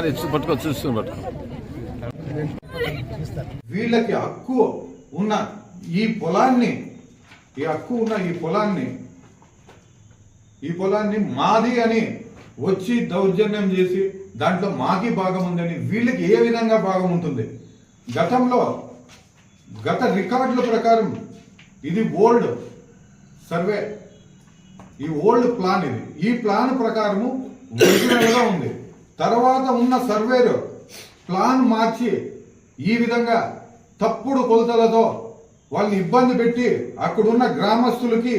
Sir ఇచ్చి పట్టుకో చూసుకుని పట్టుకో. వీళ్ళకి హక్కు ఉన్న ఈ పొలాన్ని ఈ హక్కు ఉన్న ఈ పొలాన్ని ఈ పొలాన్ని మాది అని వచ్చి దౌర్జన్యం చేసి దాంట్లో మాకి భాగం ఉందని వీళ్ళకి ఏ విధంగా భాగం ఉంటుంది? గతంలో గత రికార్డుల ప్రకారం ఇది ఓల్డ్ సర్వే. ఈ ఓల్డ్ ప్లాన్ ఇది. ఈ ప్లాన్ ప్రకారము ఒరిజినల్గా ఉంది. తర్వాత ఉన్న సర్వేలో ప్లాన్ మార్చి ఈ విధంగా తప్పుడు కొలతలతో వాళ్ళని ఇబ్బంది పెట్టి అక్కడున్న గ్రామస్తులకి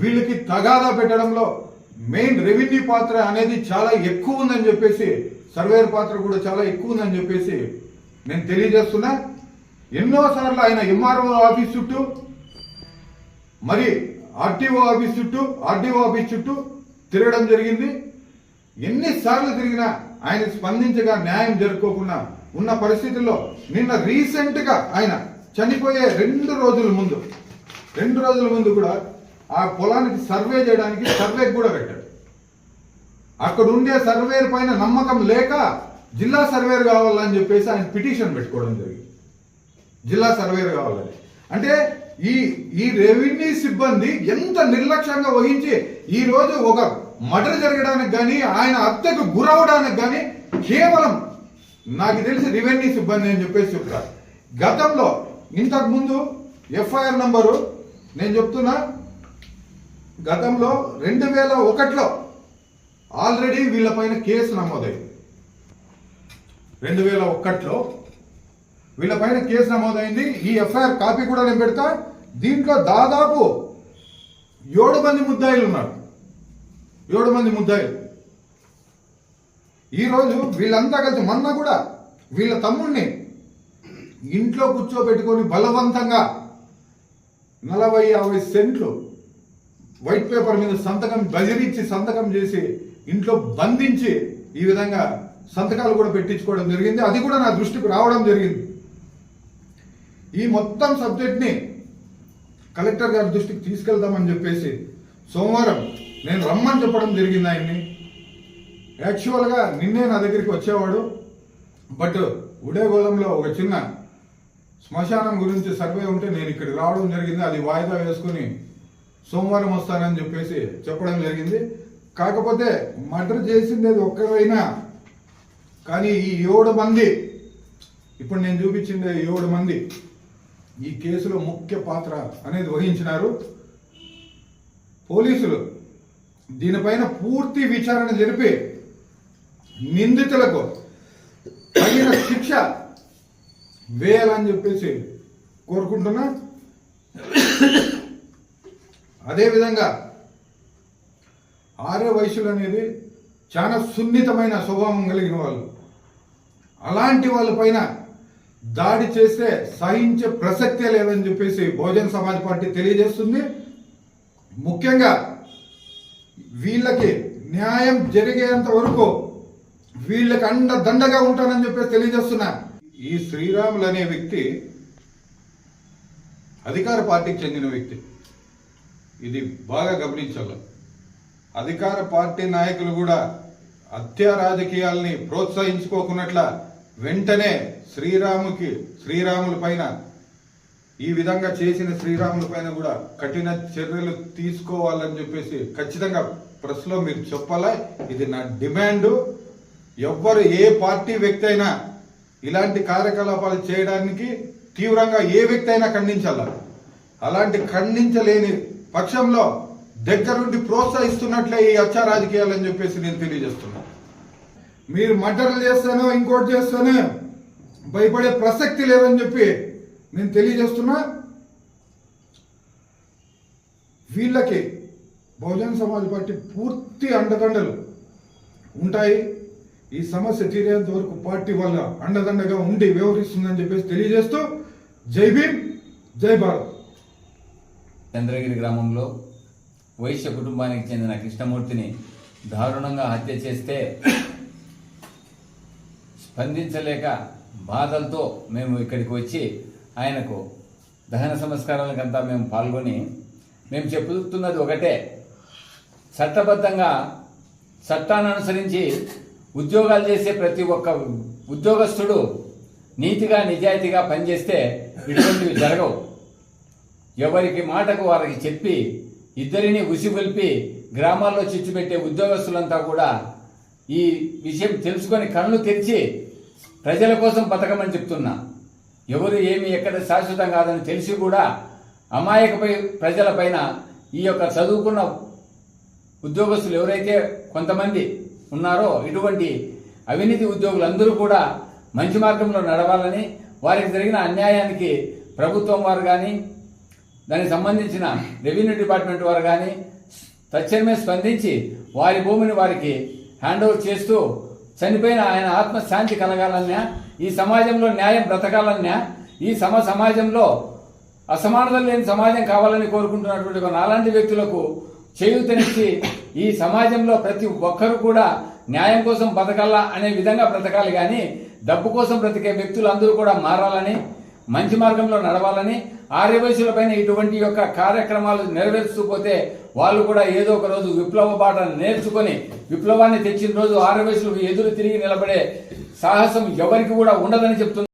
వీళ్ళకి తగాదా పెట్టడంలో మెయిన్ రెవెన్యూ పాత్ర అనేది చాలా ఎక్కువ ఉందని చెప్పేసి సర్వేర్ పాత్ర కూడా చాలా ఎక్కువ ఉందని చెప్పేసి నేను తెలియజేస్తున్నా. ఎన్నోసార్లు ఆయన ఎంఆర్ఓ ఆఫీస్ చుట్టూ మరి ఆర్టీఓ ఆఫీస్ చుట్టూ ఆర్డీఓ ఆఫీస్ చుట్టూ తిరగడం జరిగింది. ఎన్నిసార్లు తిరిగినా ఆయన స్పందించగా న్యాయం జరుపుకోకుండా ఉన్న పరిస్థితుల్లో నిన్న రీసెంట్గా ఆయన చనిపోయే రెండు రోజుల ముందు రెండు రోజుల ముందు కూడా ఆ పొలానికి సర్వే చేయడానికి సర్వే కూడా పెట్టాడు. అక్కడ ఉండే సర్వేర్ పైన నమ్మకం లేక జిల్లా సర్వేర్ కావాలని చెప్పేసి ఆయన పిటిషన్ పెట్టుకోవడం జరిగింది. జిల్లా సర్వేర్ కావాలని. అంటే ఈ ఈ రెవెన్యూ సిబ్బంది ఎంత నిర్లక్ష్యంగా వహించి ఈ రోజు ఒక మర్డర్ జరగడానికి కానీ ఆయన హత్యకు గురవడానికి కానీ కేవలం నాకు తెలిసి రెవెన్యూ సిబ్బంది అని చెప్పేసి చెప్తారు. గతంలో ఇంతకు ముందు ఎఫ్ఐఆర్ నంబరు నేను చెప్తున్నా గతంలో రెండు వేల ఒకటిలో ఆల్రెడీ వీళ్ళపైన కేసు నమోదైంది. రెండు వేల ఒకటిలో వీళ్ళపైన కేసు నమోదైంది. ఈ ఎఫ్ఐఆర్ కాపీ కూడా నేను పెడతా. దీంట్లో దాదాపు ఏడు మంది ముద్దాయిలు ఉన్నారు. ఏడు మంది ముద్దాయిలు. ఈరోజు వీళ్ళంతా కలిసి మొన్న కూడా వీళ్ళ తమ్ముడిని ఇంట్లో కూర్చోబెట్టుకొని బలవంతంగా నలభై యాభై సెంట్లు వైట్ పేపర్ మీద సంతకం బెదిరించి సంతకం చేసి ఇంట్లో బంధించి ఈ విధంగా సంతకాలు కూడా పెట్టించుకోవడం జరిగింది. అది కూడా నా దృష్టికి రావడం జరిగింది. ఈ మొత్తం సబ్జెక్ట్ని కలెక్టర్ గారి దృష్టికి తీసుకెళ్దామని చెప్పేసి సోమవారం నేను రమ్మని చెప్పడం జరిగింది ఆయన్ని. యాక్చువల్గా నిన్నే నా దగ్గరికి వచ్చేవాడు. బట్ ఉడేగోళంలో ఒక చిన్న శ్మశానం గురించి సర్వే ఉంటే నేను ఇక్కడికి రావడం జరిగింది. అది వాయిదా వేసుకుని సోమవారం వస్తానని చెప్పేసి చెప్పడం జరిగింది. కాకపోతే మర్డర్ చేసింది అది ఒక్కరైనా కానీ ఈ ఏడు మంది ఇప్పుడు నేను చూపించింది ఏడు మంది ఈ కేసులో ముఖ్య పాత్ర అనేది వహించినారు. పోలీసులు దీనిపైన పూర్తి విచారణ జరిపి నిందితులకు తగిన శిక్ష వేయాలని చెప్పేసి కోరుకుంటున్నా. అదేవిధంగా ఆర్య వయసులు అనేది చాలా సున్నితమైన స్వభావం కలిగిన వాళ్ళు. అలాంటి వాళ్ళ పైన దాడి చేస్తే సహించే ప్రసక్తే లేదని చెప్పేసి బహుజన్ సమాజ్ పార్టీ తెలియజేస్తుంది. ముఖ్యంగా వీళ్ళకి న్యాయం జరిగేంత వరకు వీళ్ళకి అండ దండగా ఉంటానని చెప్పేసి తెలియజేస్తున్నా ఈ శ్రీరాములు అనే వ్యక్తి అధికార పార్టీకి చెందిన వ్యక్తి. ఇది బాగా గమనించాలి. అధికార పార్టీ నాయకులు కూడా హత్య రాజకీయాల్ని ప్రోత్సహించుకోకున్నట్ల వెంటనే శ్రీరాముకి శ్రీరాముల పైన ఈ విధంగా చేసిన శ్రీరాముల పైన కూడా కఠిన చర్యలు తీసుకోవాలని చెప్పేసి ఖచ్చితంగా ప్రెస్లో మీరు చెప్పాలా? ఇది నా డిమాండు. ఎవ్వరు ఏ పార్టీ వ్యక్తి అయినా ఇలాంటి కార్యకలాపాలు చేయడానికి తీవ్రంగా ఏ వ్యక్తి అయినా ఖండించాల? అలాంటి ఖండించలేని పక్షంలో దగ్గరుండి ప్రోత్సహిస్తున్నట్లే ఈ హత్య రాజకీయాలని చెప్పేసి నేను తెలియజేస్తున్నా. మీరు మర్డర్లు చేస్తానో ఇంకోటి చేస్తానో భయపడే ప్రసక్తి లేదని చెప్పి నేను తెలియజేస్తున్నా. వీళ్ళకి బహుజన్ సమాజ్ పార్టీ పూర్తి అండదండలు ఉంటాయి. ఈ సమస్య తీరేంత వరకు పార్టీ వల్ల అండదండగా ఉండి వ్యవహరిస్తుందని చెప్పేసి తెలియజేస్తూ జై భీమ్ జై భారత్. చంద్రగిరి గ్రామంలో వైశ్య కుటుంబానికి చెందిన కృష్ణమూర్తిని దారుణంగా హత్య చేస్తే స్పందించలేక బాధలతో మేము ఇక్కడికి వచ్చి ఆయనకు దహన సంస్కారాలకంతా మేము పాల్గొని మేము చెబుతున్నది ఒకటే. చట్టబద్ధంగా చట్టాన్ని అనుసరించి ఉద్యోగాలు చేసే ప్రతి ఒక్క ఉద్యోగస్తుడు నీతిగా నిజాయితీగా పనిచేస్తే ఇటువంటివి జరగవు. ఎవరికి మాటకు వారికి చెప్పి ఇద్దరిని ఉసిగొల్పి గ్రామాల్లో చిచ్చుపెట్టే ఉద్యోగస్తులంతా కూడా ఈ విషయం తెలుసుకొని కళ్ళు తెరిచి ప్రజల కోసం బతకమని చెప్తున్నా. ఎవరు ఏమి ఎక్కడ శాశ్వతం కాదని తెలిసి కూడా అమాయకపై ప్రజలపైన ఈ యొక్క చదువుకున్న ఉద్యోగస్తులు ఎవరైతే కొంతమంది ఉన్నారో ఇటువంటి అవినీతి ఉద్యోగులందరూ కూడా మంచి మార్గంలో నడవాలని వారికి జరిగిన అన్యాయానికి ప్రభుత్వం వారు కానీ దానికి సంబంధించిన రెవెన్యూ డిపార్ట్మెంట్ వారు కానీ తక్షణమే స్పందించి వారి భూమిని వారికి హ్యాండ్ ఓవర్ చేస్తూ చనిపోయిన ఆయన ఆత్మశాంతి కలగాలన్నా ఈ సమాజంలో న్యాయం బ్రతకాలన్నా ఈ సమ సమాజంలో అసమానత లేని సమాజం కావాలని కోరుకుంటున్నటువంటి ఒక నాలాంటి వ్యక్తులకు చేయూతనిచ్చి ఈ సమాజంలో ప్రతి ఒక్కరు కూడా న్యాయం కోసం బతకాలా అనే విధంగా బ్రతకాలి కానీ డబ్బు కోసం బ్రతికే వ్యక్తులు అందరూ కూడా మారాలని మంచి మార్గంలో నడవాలని ఆర్యవయసుల పైన ఇటువంటి యొక్క కార్యక్రమాలు నెరవేరుస్తూ పోతే వాళ్ళు కూడా ఏదో ఒక రోజు విప్లవ బాట నేర్చుకొని విప్లవాన్ని తెచ్చిన రోజు ఆర్యవయసులు ఎదురు తిరిగి నిలబడే సాహసం ఎవరికి కూడా ఉండదని చెప్తున్నారు